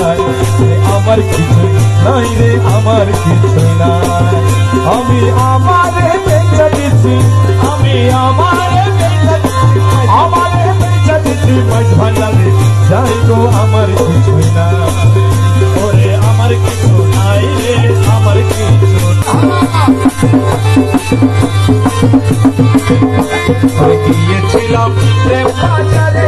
নাই। আমার কিছু নাই রে, আমার কিছু নাই। আমি আমারে বেঁচে দিছি, আমি আমারে আমারে বেঁচে দিছি মাঝ ভান্ডারে যাই গো, আমার কিছু নাই। ওরে আমার কিছু নাই রে, আমার কিছু গিয়েছিলাম প্রেম বাজারে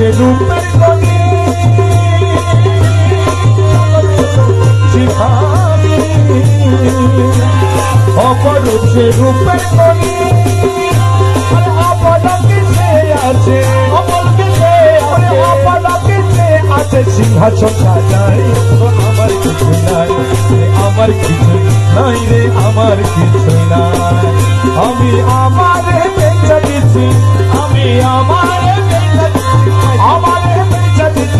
অপরূপ সে রূপের গণে। শিখামিনী অপরূপ সে রূপের সে আছে আছে। সিংহাসন সাজাই আমার কিছু নাই আমার কিছু নাই রে, আমার কিছু নাই। আমি আমারে বেঁচে দিছি, আমি আমারে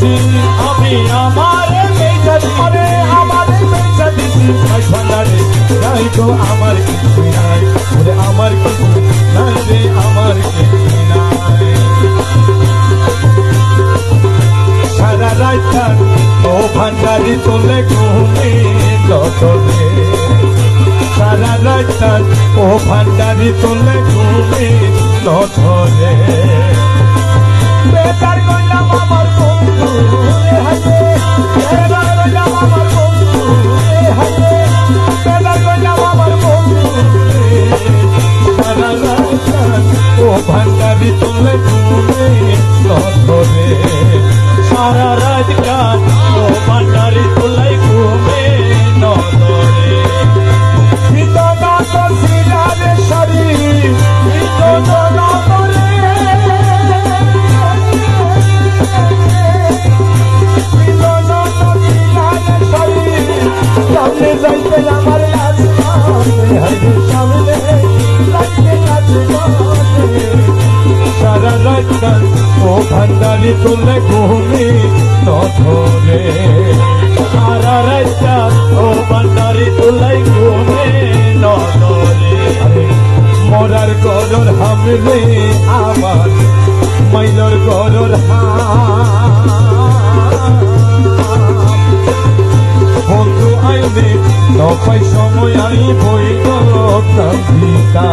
দিছি আমি আমারে বেঁচে দিছি আমারে বেঁচে দিছি ভাই ভান্ডারে নাই তো আমার কিছু নাই। ওরে আমার কিছু নাই সারা রাত ও ভান্ডারি তোলে ঘুমে যতনে। ভান্ডারি তোলে তুলে নধরে সারা রাত ও ভান্ডারি ভান্ডারি তুলে ঘুমি নধরে সারা রাত ও ভান্ডারি তুলে ঘুমে নধরে মরার গরর হামলে আমার মাইলর গরর বন্ধু আইনে নপাই সময় আই বই ভিতা